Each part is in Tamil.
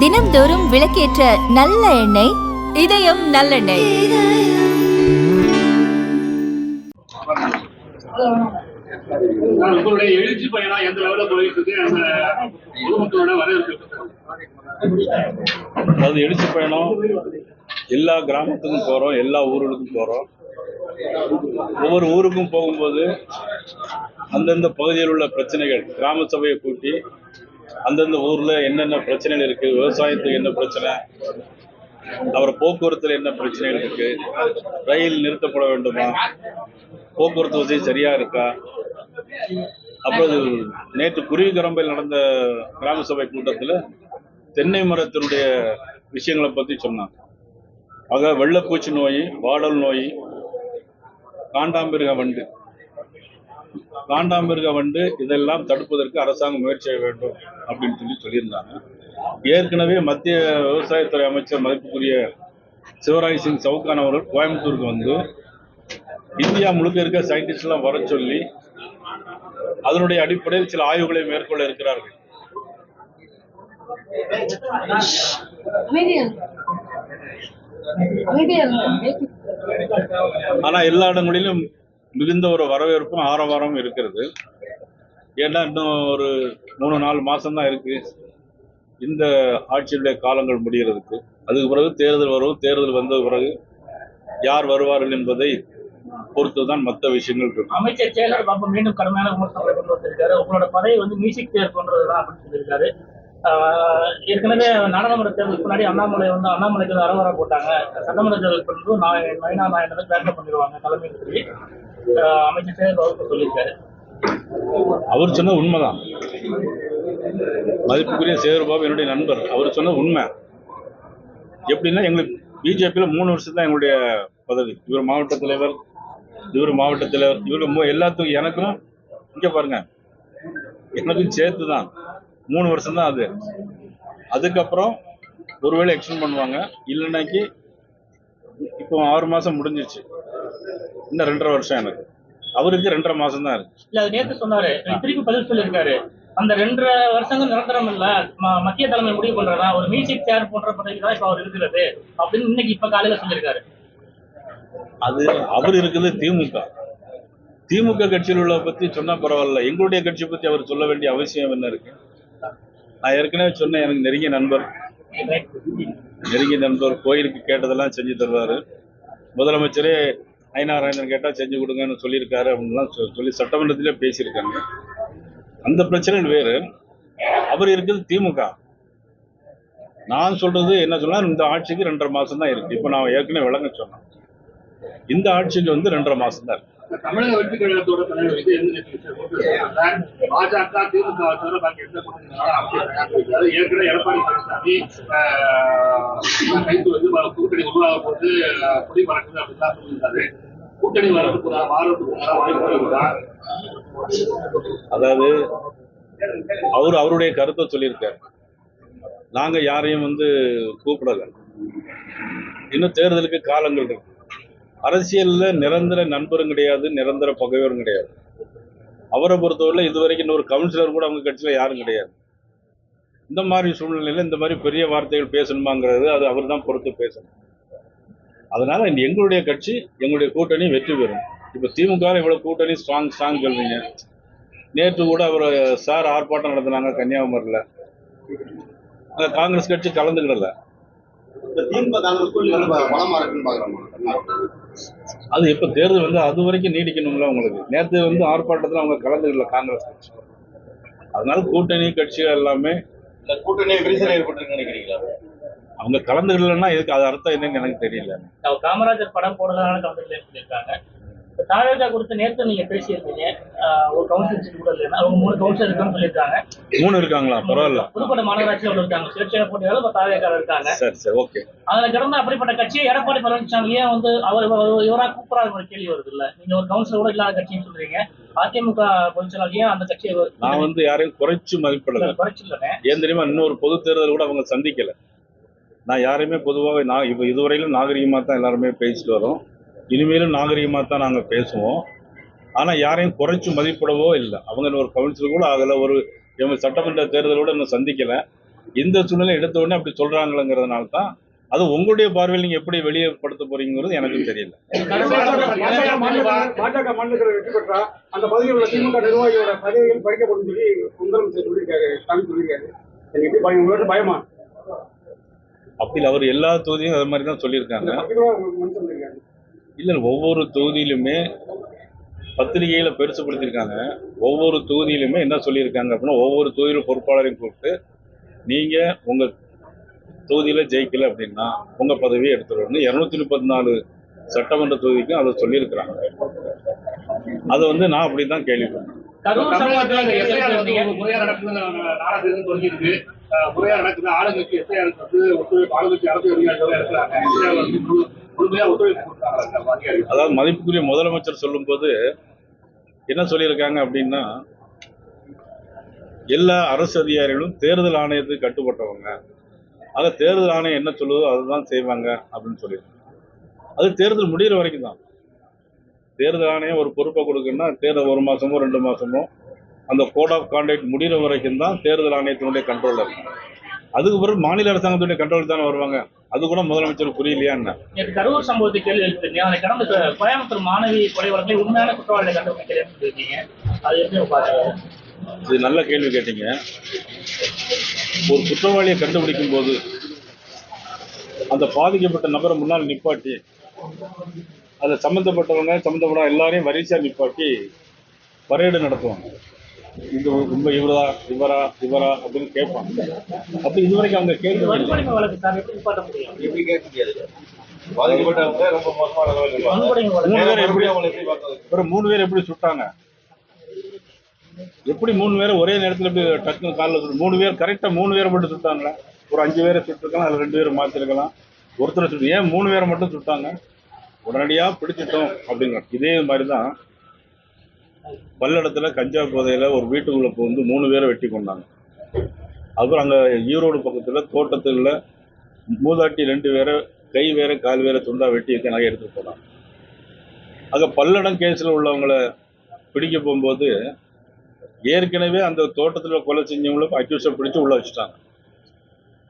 தினம்தோறும் விளக்கேற்ற நல்ல எண்ணெய் இதயம் நல்லெண்ணெய். உங்களுடைய எழுச்சி பயணம் எந்த லெவலில் போயிட்டு இருக்கு அந்த பொதுமக்களோட வரவேற்பு அதாவது எழுச்சி பயணம் எல்லா கிராமத்துக்கும் போகிறோம் எல்லா ஊர்களுக்கும் போகிறோம் ஒவ்வொரு ஊருக்கும் போகும்போது அந்தந்த பகுதியில் உள்ள பிரச்சனைகள் கிராம சபையை கூட்டி அந்தந்த ஊரில் என்னென்ன பிரச்சனைகள் இருக்குது விவசாயத்துக்கு என்ன பிரச்சனை அப்புறம் போக்குவரத்தில் என்ன பிரச்சனைகள் இருக்கு ரயில் நிறுத்தப்பட வேண்டுமா போக்குவரத்து வசதி சரியா இருக்கா? அப்புறம் நேற்று குருவிக்கரம்பையில் நடந்த கிராம சபை கூட்டத்தில் தென்னை மரத்தினுடைய விஷயங்களை பற்றி சொன்னாங்க. ஆக வெள்ளப்பூச்சி நோய் வாடல் நோய் காண்டாமிருக வண்டு காண்டாமிருக வண்டு இதெல்லாம் தடுப்பதற்கு அரசாங்கம் முயற்சி செய்ய வேண்டும் அப்படின்னு சொல்லி சொல்லியிருந்தாங்க. ஏற்கனவே மத்திய விவசாயத்துறை அமைச்சர் மதிப்புக்குரிய சிவராஜ் சிங் சவுகான் அவர்கள் கோயம்புத்தூருக்கு வந்து இந்தியா முழுக்க இருக்க சயின்டிஸ்ட் எல்லாம் வர சொல்லி அதனுடைய அடிப்படையில் சில ஆய்வுகளை மேற்கொள்ள இருக்கிறார்கள். ஆனா எல்லா இடங்களிலும் மிகுந்த ஒரு வரவேற்பும் ஆரவாரமும் இருக்கிறது. ஏன்னா இன்னும் ஒரு மூணு நாலு மாதம்தான் இருக்குது இந்த ஆட்சியுடைய காலங்கள் முடிகிறதுக்கு. அதுக்கு பிறகு தேர்தல் வரும். தேர்தல் வந்த பிறகு யார் வருவார்கள் என்பதை பொறுத்து தான் மற்ற விஷயங்கள் இருக்கும். அமைச்சர் சேகர் பாபு மீண்டும் கடுமையான விமர்சனங்களை கொண்டு வந்திருக்காரு. உங்களோட பதவி வந்து மியூசிக் சேர் கொண்டதுதான் அப்படின்னு சொல்லியிருக்காரு. ஏற்கனவே நாடாளுமன்ற தேர்தலுக்கு முன்னாடி அண்ணாமலை வந்து அண்ணாமலைக்கு வந்து அரவரா போட்டாங்க. சட்டமன்ற தேர்தலுக்கு வந்து நான் மைனா நாயனை பேக்க பண்ணிடுவாங்க தலைமையில் சொல்லி அமைச்சர் சேகர் வகுப்பு சொல்லியிருக்காரு. அவர் சொன்ன உண்மைதான். மதிப்புக்குரிய சேகர்பாபு என்னுடைய நண்பர். அவர் சொன்ன உண்மை. எப்படின்னா எங்களுக்கு பிஜேபியில் மூணு வருஷம் தான் எங்களுடைய பதவி. இவர் மாவட்ட தலைவர் இவர் மாவட்ட தலைவர் இவர் எல்லாத்துக்கும் எனக்கும் இங்கே பாருங்க எனக்கும் சேர்த்து தான் மூணு வருஷம் தான் அது. அதுக்கப்புறம் ஒருவேளை எக்ஸ்டெண்ட் பண்ணுவாங்க. இல்லைன்னாக்கி இப்போ ஆறு மாசம் முடிஞ்சிருச்சு. இன்னும் ரெண்டரை வருஷம் எனக்கு. அவருக்கு ரெண்டரை மாசம் தான் இருக்கு. இல்ல அது நேத்து சொன்னாரு. திருப்பி பதில் சொல்லியிருக்காரு. அந்த ரெண்டரை வருஷங்கள் நிரந்தரம் இல்ல. மத்திய தலைமை முடிவு பண்றதா ஒரு மியூசிக் சேர் போன்ற பதவி தான் இப்ப அவர் இருக்கிறது அப்படின்னு இன்னைக்கு இப்ப காலையில சொல்லியிருக்காரு. அது அவர் இருக்குது திமுக. திமுக கட்சியில் உள்ள பத்தி சொன்னா பரவாயில்ல. எங்களுடைய கட்சி பத்தி அவர் சொல்ல வேண்டிய அவசியம் என்ன இருக்கு? நான் ஏற்கனவே சொன்னேன் எனக்கு நெருங்கிய நண்பர். நெருங்கிய நண்பர் கோயிலுக்கு கேட்டதெல்லாம் செஞ்சு தருவாரு. முதலமைச்சரே ஐநாராயணன் கேட்டால் செஞ்சு கொடுங்கன்னு சொல்லியிருக்காரு அப்படின்லாம் சொல்லி சட்டமன்றத்திலே பேசியிருக்காங்க. அந்த பிரச்சனை வேறு. அவர் இருக்கிறது திமுக. நான் சொல்றது என்ன சொன்னால் இந்த ஆட்சிக்கு ரெண்டரை மாதம் தான் இருக்கு. இப்போ நான் ஏற்கனவே விளங்க சொன்னேன். இந்த ஆட்சிக்கு வந்து ரெண்டரை மாதம் தான் இருக்கு. தமிழக வெற்றி கழகத்தோட தலைவர் இது எந்த கட்சி பாஜக திமுக தவிர பாக்கி எந்த கூட்டணி ஏற்கனவே எடப்பாடி பழனிசாமி கைது வந்து கூட்டணி உருவாக போது குடி பறக்குது அப்படின்லாம் சொல்லியிருந்தாரு கூட்டணி வரதுக்கு மாறதுக்கு வாய்ப்பு அதாவது அவர் அவருடைய கருத்தை சொல்லியிருக்காரு. நாங்க யாரையும் வந்து கூப்பிடல. இன்னும் தேர்தலுக்கு காலங்கள் இருக்கு. அரசியலில் நிரந்தர நண்பரும் கிடையாது நிரந்தர பகைவரும் கிடையாது. அவரை பொறுத்தவரை இதுவரைக்கும் இன்னொரு கவுன்சிலர் கூட அவங்க கட்சியில் யாரும் கிடையாது. இந்த மாதிரி சூழ்நிலையில் இந்த மாதிரி பெரிய வார்த்தைகள் பேசணுமாங்கிறது அது அவர் தான் பொறுத்து பேசணும். அதனால் எங்களுடைய கட்சி எங்களுடைய கூட்டணி வெற்றி பெறும். இப்போ திமுக இவ்வளோ கூட்டணி ஸ்ட்ராங் ஸ்ட்ராங் சொல்வீங்க நேற்று கூட அவர் சார் ஆர்ப்பாட்டம் நடத்தினாங்க கன்னியாகுமரியில். அங்க காங்கிரஸ் கட்சி கலந்துக்கிடல. அது இப்ப தேர்தல் வந்து அது வரைக்கும் நீடிக்கணும்ல உங்களுக்கு. நேற்று வந்து ஆர்ப்பாட்டத்தில் அவங்க கலந்துக்கிடல காங்கிரஸ் கட்சி. அதனால கூட்டணி கட்சிகள் எல்லாமே கூட்டணி விரிசல் ஏற்பட்டு நினைக்கிறீங்களா? அவங்க கலந்துக்கிடலன்னா இதுக்கு அது அர்த்தம் என்னன்னு எனக்கு தெரியல. காமராஜர் படம் போடுறதுனால கலந்துக்கலன்னு சொல்லியிருக்காங்க. இப்ப தாவேகா குறித்து நேத்து நீங்க பேசியிருந்தீங்க. ஆஹ் ஒரு கவுன்சில் கூட இல்லைன்னா அவங்க மூணு கவுன்சில் இருக்கான்னு சொல்லியிருக்காங்க. மூணு இருக்காங்களா? பரவாயில்ல. புதுக்கோட்டை மாநகராட்சியில் ஒன்று இருக்காங்க. சுயேட்சை போட்டியாளர் இப்ப தாவேகா இருக்காங்க. சரி சரி ஓகே. அதுல கிடந்த அப்படிப்பட்ட கட்சியை எடப்பாடி பழனிசாமி ஏன் வந்து அவர் இவர் கூப்பிடாத ஒரு கேள்வி வருது இல்ல நீங்க ஒரு கவுன்சிலர் கூட இல்லாத கட்சின்னு சொல்றீங்க. அதிமுக பொதுச்செயலாளர் ஏன் அந்த கட்சியை நான் வந்து யாரையும் குறைச்சு மதிப்பிடல. குறைச்சில்லனே ஏன் தெரியுமா? இன்னொரு பொது தேர்தல் கூட அவங்க சந்திக்கல. நான் யாரையுமே பொதுவாக நான் இப்போ இதுவரையிலும் நாகரிகமாக தான் எல்லாருமே பேசிட்டு வரோம். இனிமேலும் நாகரிகமாக தான் நாங்கள் பேசுவோம். ஆனால் யாரையும் குறைச்சு மதிப்பிடவோ இல்லை. அவங்க ஒரு கவுன்சிலர் கூட ஆகலை ஒரு இவங்க சட்டமன்ற தேர்தலோட இன்னும் சந்திக்கல. இந்த சூழ்நிலை எடுத்த உடனே அப்படி சொல்றாங்களங்கிறதுனால தான் அது உங்களுடைய பார்வையில் நீங்க எப்படி வெளியேப்படுத்த போறீங்கிறது எனக்கு தெரியல. பாஜக மாநில பாஜக மாநிலத்தில் வெற்றி பெற்றா அந்த பதவியில் உள்ள திமுக நிர்வாகியோட பதவிகள் பறிக்கப்படும் சொல்லி முதலமைச்சர் சொல்லியிருக்காரு ஸ்டாலின் சொல்லியிருக்காரு. எனக்கு எப்படி பயம்? பயமா? அப்படி அவர் எல்லா தொகுதியும் அது மாதிரி தான் சொல்லியிருக்காங்க. இல்லை ஒவ்வொரு தொகுதியிலுமே பத்திரிகையில் பெருசுப்படுத்தியிருக்காங்க ஒவ்வொரு தொகுதியிலுமே என்ன சொல்லியிருக்காங்க அப்படின்னா ஒவ்வொரு தொகுதியில் பொறுப்பாளரையும் கூப்பிட்டு நீங்கள் உங்கள் தொகுதியில் ஜெயிக்கல அப்படின்னா உங்கள் பதவியை எடுத்துடணும் இரநூத்தி முப்பத்தி நாலு சட்டமன்ற தொகுதிக்கும் அதை சொல்லியிருக்கிறாங்க. அதை வந்து நான் அப்படி தான் கேள்விப்பட்டேன் வந்து முறையா நடக்குது ஆளுங்கட்சி வந்து ஒத்துழைப்பு ஆளுங்கட்சி அரசு இருக்கிறாங்க அதாவது மதிப்புக்குரிய முதலமைச்சர் சொல்லும்போது என்ன சொல்லியிருக்காங்க அப்படின்னா எல்லா அரசு அதிகாரிகளும் தேர்தல் ஆணையத்துக்கு கட்டுப்பட்டவங்க. அத தேர்தல் ஆணையம் என்ன சொல்லுதோ அதுதான் செய்வாங்க அப்படின்னு சொல்லியிருக்காங்க. அது தேர்தல் முடிகிற வரைக்கும் தான். தேர்தல் ஆணையம் ஒரு பொறுப்பை கொடுக்குன்னா தேர்தல் ஒரு மாசமோ ரெண்டு மாசமோ அந்த கோட் ஆஃப் கான்டாக்ட் முடிகிற வரைக்கும் தான் தேர்தல் ஆணையத்தினுடைய கண்ட்ரோலில் இருக்கும் அதுக்கு பிறகு மாநில அரசாங்கத்துடைய கண்ட்ரோல் தானே வருவாங்க. அது கூட முதலமைச்சர் புரியலையா என்ன? கரூர் சம்பவத்தை கேள்வி எழுப்பிருந்தீங்க அதை கடந்த கோயம்புத்தூர் மாணவி கொலை வழக்கில் உண்மையான குற்றவாளிகளை அது எப்படி பாருங்க இது நல்ல கேள்வி கேட்டீங்க. ஒரு குற்றவாளியை கண்டுபிடிக்கும் போது அந்த பாதிக்கப்பட்ட நபரை முன்னால் நிப்பாட்டி அதில் சம்மந்தப்பட்டவங்க சம்மந்தப்பட எல்லாரையும் வரிசையா நிப்பாட்டி பரேடு நடத்துவாங்க. இது ரொம்ப இவரா இவரா இவரா அப்படின்னு கேட்பாங்க அப்ப இதுவரைக்கும் அவங்க கேள்வி வன்கொடுமை வழக்கு சார் எப்படி நிப்பாட்ட முடியும்? எப்படி கேட்க முடியாது. பாதிக்கப்பட்டவங்க ரொம்ப மோசமான மூணு பேர் எப்படி? ஒரு மூணு பேர் எப்படி சுட்டாங்க? எப்படி மூணு பேரை ஒரே நேரத்தில் எப்படி டக்குனு காலில் மூணு பேர் கரெக்டாக மூணு பேரை மட்டும் சுட்டாங்களா? ஒரு அஞ்சு பேரை சுட்டுருக்கலாம் அதில் ரெண்டு பேரை மாற்றிருக்கலாம் ஒருத்தரை சுட்டு ஏன் மூணு பேரை மட்டும் சுட்டாங்க? உடனடியாக பிடிச்சிட்டோம் அப்படிங்கிற இதே மாதிரி தான் பல்லடத்தில் கஞ்சா போதையில் ஒரு வீட்டுக்குள்ளே வந்து மூணு பேரை வெட்டி கொண்டாங்க. அப்புறம் அங்கே ஈரோடு பக்கத்தில் தோட்டத்தில் மூதாட்டி ரெண்டு பேரை கை வேற கால் வேற துண்டா வெட்டி இருக்க நகை எடுத்து போனாங்க. அங்கே பல்லடம் கேஸில் உள்ளவங்கள பிடிக்க போகும்போது ஏற்கனவே அந்த தோட்டத்தில் கொலை செஞ்சவங்கள அக்யூஸை பிடிச்சி உள்ள வச்சுட்டாங்க.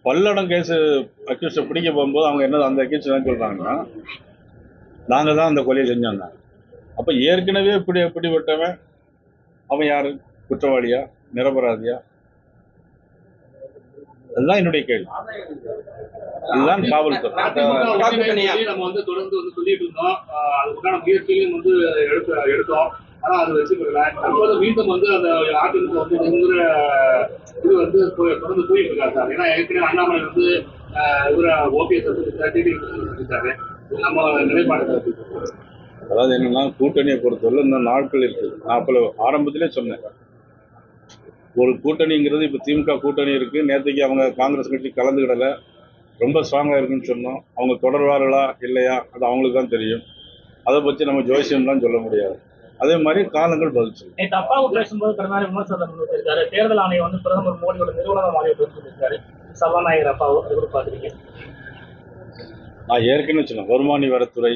பல்லடம் கேஸு அக்யூஸை பிடிக்க போகும்போது அவங்க என்ன அந்த அக்யூஸ் என்ன சொல்கிறாங்கன்னா நாங்கள் தான் அந்த கொலையை செஞ்சாங்க அப்ப ஏற்கனவே இப்படி எப்படிப்பட்டவன் அவன் யாரு? குற்றவாளியா? நிரபராதியா? அதுதான் என்னுடைய கேள்வி. இதுதான் காவல்துறை. நம்ம வந்து தொடர்ந்து வந்து சொல்லிட்டு இருந்தோம். ஆஹ் அதுக்குண்டான முயற்சிகளையும் வந்து எடுத்து எடுத்தோம். ஆனா அது பெறல. தற்போது மீண்டும் வந்து அந்த அதிமுக வந்து இதுங்கிற இது வந்து போய்- தொடர்ந்து போயிட்டு இருக்காரு சார். ஏன்னா ஏற்கனவே அண்ணாமலை வந்து இவர ஓபிஎஸ் டிடி சந்திச்சாரு நம்ம நிலைப்பாடு அதாவது என்னன்னா கூட்டணியை பொறுத்தவரை இன்னும் நாட்கள் இருக்கு நான் அப்போ ஆரம்பத்திலே சொன்னேன். ஒரு கூட்டணிங்கிறது இப்போ திமுக கூட்டணி இருக்கு. நேற்றுக்கு அவங்க காங்கிரஸ் கட்சி கலந்துக்கிடல. ரொம்ப ஸ்ட்ராங்கா இருக்குன்னு சொன்னோம். அவங்க தொடர்வார்களா இல்லையா? அது அவங்களுக்கு தான் தெரியும். அதை பற்றி நம்ம ஜோசியம்லாம் சொல்ல முடியாது. அதே மாதிரி காலங்கள் சொல்லும் நேற்று அப்பாவு பேசும்போது கடந்த விமர்சனம் தேர்தல் ஆணையம் வந்து பிரதமர் மோடியோட நிறுவனம் சொல்லியிருக்காரு சபாநாயகர் அப்பாவு அது கூட நான் ஏற்கனவே சொன்னேன் வருமான வரித்துறை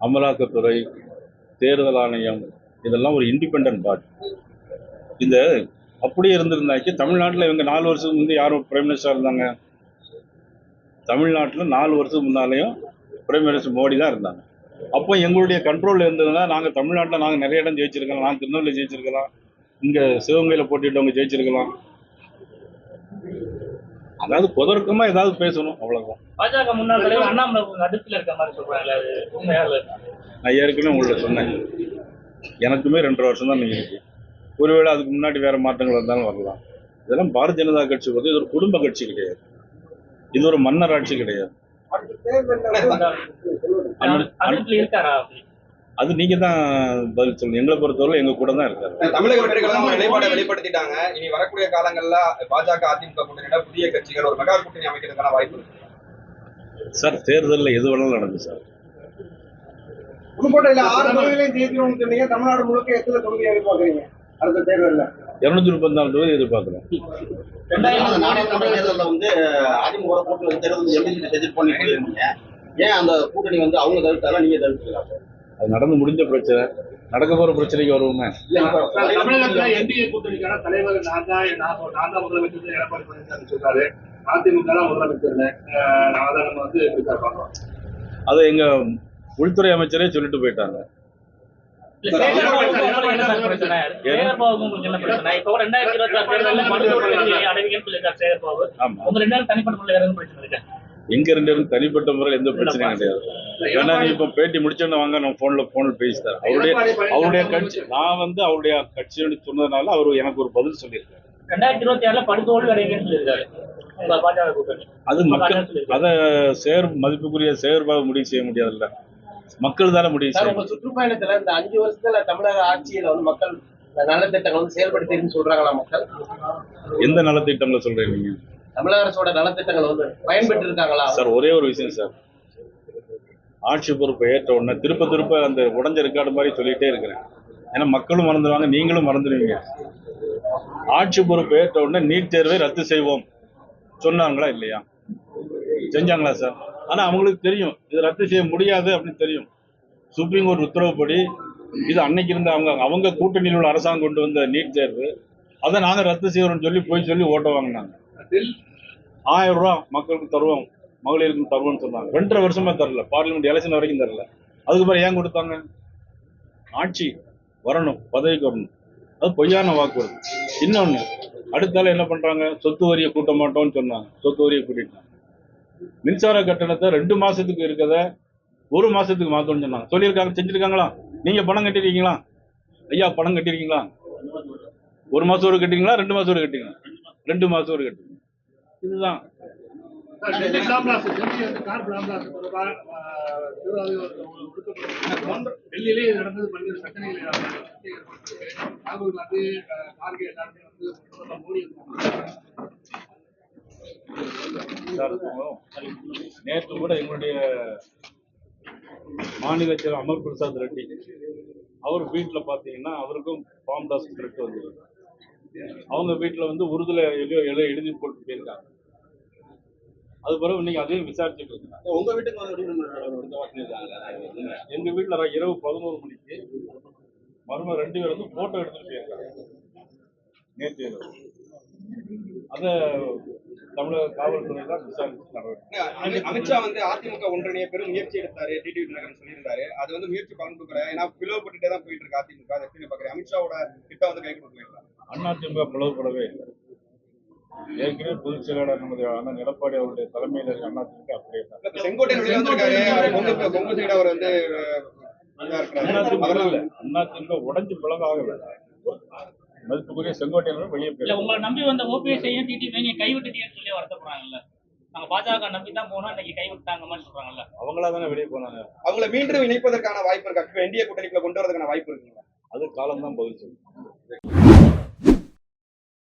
அமலாக்கத்துறை தேர்தல் ஆணையம் இதெல்லாம் ஒரு இண்டிபெண்ட் பாடி இந்த அப்படியே இருந்திருந்தாக்கி தமிழ்நாட்டில் இவங்க நாலு வருஷத்துக்கு முந்தைய யாரும் பிரைம் மினிஸ்டராக இருந்தாங்க? தமிழ்நாட்டில் நாலு வருஷத்துக்கு முன்னாலேயும் பிரைம் மினிஸ்டர் மோடி தான் இருந்தாங்க. அப்போ எங்களுடைய கண்ட்ரோலில் இருந்ததுன்னா நாங்கள் தமிழ்நாட்டில் நாங்கள் நிறைய இடம் ஜெயிச்சிருக்கலாம் நான் திருநெல்வேலி ஜெயிச்சிருக்கலாம் இங்கே சிவகங்கையில் போட்டிட்டவங்க ஜெயிச்சிருக்கலாம் அதாவது புதற்கமா ஏதாவது பேசணும் அவ்வளவுதான் பாஜக முன்னாள் தலைவர் அண்ணாமலை அடுத்துல இருக்க மாதிரி சொல்றாங்க அது உண்மையா இல்ல நான் ஏற்கனவே உங்கள்ட்ட சொன்னேன் எனக்குமே ரெண்டரை வருஷம் தான் இருக்கு ஒருவேளை அதுக்கு முன்னாடி வேற மாற்றங்கள் வந்தாலும் வரலாம் இதெல்லாம் பாரதிய ஜனதா கட்சி பொறுத்து இது ஒரு குடும்ப கட்சி கிடையாது இது ஒரு மன்னர் ஆட்சி கிடையாது அது நீங்க தான் பதில் சொல்லணும். எங்களை பொறுத்தவரை எங்க கூட தான் இருக்காரு தமிழக வெற்றிகள் அவங்க நிலைப்பாடை வெளிப்படுத்திட்டாங்க. இனி வரக்கூடிய காலங்கள்ல பாஜக அதிமுக கூட்டணியில புதிய கட்சிகள் ஒரு மெகா கூட்டணி அமைக்கிறதுக்கான வாய்ப்பு இருக்கு. சார் தேர்தலில் எது வேணாலும் நடக்கும் சார். புதுக்கோட்டையில ஆறு தொகுதிகளையும் ஜெயிக்கணும்னு சொன்னீங்க. தமிழ்நாடு முழுக்க எத்தனை தொகுதி எதிர்பார்க்குறீங்க? அடுத்த தேர்தலில்? இருநூத்தி முப்பத்தி நாலு தொகுதி எதிர்பார்க்கிறோம் தேர்தலில் வந்து அதிமுக கூட்டணி தேர்தல் எப்படி எதிர்ப்பு பண்ணி சொல்லியிருந்தீங்க ஏன் அந்த கூட்டணி வந்து அவங்க தவிர்த்தாலும் நீங்க தவிர்த்துக்கலாம் அது நடந்து முடிஞ்ச பிரச்சனை. நடக்க போற பிரச்சனைக்கு வருவோமே. தமிழகத்துல என்டிஏ கூட்டணிக்கான தலைவர் நான் தான் நான் தான் முதலமைச்சர் எடப்பாடி பழனிசாமி சொல்றாரு. அதிமுக தான் முதலமைச்சர் நான் நம்ம வந்து அதை எங்க உள்துறை அமைச்சரே சொல்லிட்டு போயிட்டாங்க. இல்ல, சேகர்பாபுக்கு உங்களுக்கு என்ன சார் பிரச்சனை? சேகர்பாபுக்கு உங்களுக்கு என்ன பிரச்சனை? இப்போ கூட 2026 தேர்தல்ல மருத்துவ கல்வி அடைவீங்கன்னு சொல்லியிருக்காரு சேகர்பாபு. ஆமா. உங்க ரெண்டு பேரும் தனிப்பட்ட முறையில் எதுவும் பிரச்சனை இருக்கா? எங்க ரெண்டு பேரும் தனிப்பட்ட முறையில் எந்த பிரச்சனையும் கிடையாது. வேணா நீ இப்ப பேட்டி முடிச்சோன்னு வாங்க நான் போன்ல போன்ல பேசிட்டார். அவருடைய அவருடைய கட்சி நான் வந்து அவருடைய கட்சியோட சொன்னதுனால அவர் எனக்கு ஒரு பதில் சொல்லியிருக்காரு. 2026 படுதோல்வி அடைவீங்கன்னு சொல்லியிருக்காரு. உங்க பாஜக கூட்டணி. அது மக்கள். அத சேர் மதிப்புக்குரிய செயற்பாடு முடிவு செய்ய முடியாதுல்ல. மக்கள் தானே முடிவு சார் செய்யும் உங்க சுற்றுப்பயணத்துல இந்த அஞ்சு வருஷத்துல தமிழக ஆட்சியில வந்து மக்கள் நலத்திட்டங்கள் வந்து செயல்படுத்திருன்னு சொல்றாங்களா மக்கள்? எந்த நலத்திட்டங்களை சொல்றீங்க நீங்க? தமிழக அரசோட நலத்திட்டங்கள் வந்து பயன்பெற்று இருக்காங்களா சார் ஒரே ஒரு விஷயம் சார். ஆட்சி பொறுப்பை ஏற்ற உடனே திருப்ப திருப்ப அந்த உடஞ்ச ரெக்கார்டு மாதிரி சொல்லிகிட்டே இருக்கிறேன். ஏன்னா மக்களும் மறந்துடுவாங்க நீங்களும் மறந்துடுவீங்க ஆட்சி பொறுப்பை ஏற்ற உடனே நீட் தேர்வை ரத்து செய்வோம். சொன்னாங்களா இல்லையா? செஞ்சாங்களா சார்? ஆனால் அவங்களுக்கு தெரியும் இது ரத்து செய்ய முடியாது அப்படின்னு தெரியும். சுப்ரீம் கோர்ட் உத்தரவுப்படி இது அன்னைக்கு இருந்த அவங்க அவங்க கூட்டணியில் உள்ள அரசாங்கம் கொண்டு வந்த நீட் தேர்வு அதை நாங்கள் ரத்து செய்கிறோம்னு சொல்லி போய் சொல்லி ஓட்ட வாங்கினாங்க. ஆயிரம் ரூபா மக்களுக்கு தருவோம். மகளிருக்கு தருவோம்னு சொன்னாங்க. ரெண்டரை வருஷமா தரல. பார்லிமெண்ட் எலெக்ஷன் வரைக்கும் தரல. அதுக்கப்புறம் ஏன் கொடுத்தாங்க? ஆட்சி வரணும் பதவிக்கு வரணும். அது பொய்யான வாக்குறுதி இன்னொன்று அடுத்தால என்ன பண்றாங்க? சொத்து வரியை கூட்ட மாட்டோம்னு சொன்னாங்க. சொத்து வரியை கூட்டிட்டாங்க. மின்சார கட்டணத்தை ரெண்டு மாசத்துக்கு இருக்கிறத ஒரு மாசத்துக்கு மாத்தணும்னு சொன்னாங்க. சொல்லியிருக்காங்க செஞ்சிருக்காங்களா? நீங்க பணம் கட்டிருக்கீங்களா? ஐயா பணம் கட்டிருக்கீங்களா? ஒரு மாசம் ஒரு கட்டிங்களா ரெண்டு மாசம் ஒரு கட்டிங்களா ரெண்டு மாசம் ஒரு கட்டிங்க இதுதான். டெல்லியிலே நடந்தது பல்வேறு பிரச்சனைகளை ராகுல் காந்தி கார்கே எல்லாருமே வந்து மோடி நேற்று கூட எங்களுடைய மாநில செயலர் அமர் பிரசாத் ரெட்டி அவர் வீட்டில் பார்த்தீங்கன்னா அவருக்கும் ஃபார்ம் டாஸ்க் ரெட்டு வந்திருக்கு. அவங்க வீட்டில் வந்து உறுதியில் எதையோ எழுதி போட்டு போயிருக்காங்க. அது பிறகு நீங்க அதையும் விசாரிச்சுட்டு இருக்கீங்க. உங்க வீட்டுக்கு வந்து எங்க வீட்டில் இரவு பதினோரு மணிக்கு மருமக ரெண்டு பேர் வந்து போட்டோ எடுத்துட்டு போயிருக்காங்க. நேற்று இரவு. அதை தமிழக காவல்துறை தான் விசாரிச்சு நடவடிக்கை. அமி- அமித்ஷா வந்து அதிமுக ஒன்றிணைய பெரும் முயற்சி எடுத்தாரு டிடிவி தினகரன் சொல்லியிருந்தாரு. அது வந்து முயற்சி பலன் கொடுக்கல. ஏன்னா பிளவுபட்டுட்டே தான் போயிட்டு இருக்கு அதிமுக அதை எப்படி பாக்குறேன் அமித்ஷாவோட திட்டம் வந்து கை கொடுக்கலாம் அதிமுக பிளவுபடவே இல்லை. ஏற்கனவே பொதுச் செயலாளர் நமது அண்ணன் எடப்பாடி அவருடைய தலைமையில் இருக்க அதிமுக அப்படியே தான். வந்திருக்காரு. அவர் கொங்கு கொங்கு சைடு அவர் வந்து இல்ல அதிமுக உடைஞ்சு பிளவாகவே மதிப்புக்குரிய செங்கோட்டையன் வெளியே போயிடும் உங்களை நம்பி வந்த ஓபிஎஸ் ஐயும் டிடிவி நீங்க கைவிட்டுட்டீங்கன்னு சொல்லி வருத்தப்படுறாங்கல்ல. நாங்க பாஜக நம்பி தான் போனோம் இன்னைக்கு கைவிட்டாங்க மாதிரி சொல்றாங்கல்ல. அவங்களா தானே வெளியே போனாங்க. அவங்கள மீண்டும் இணைப்பதற்கான வாய்ப்பு இருக்கா. என்டிஏ கூட்டணிக்குள்ள கொண்டு வரதுக்கான வாய்ப்பு இருக்குங்களா? அது காலம்தான் பதில் சொல்லும்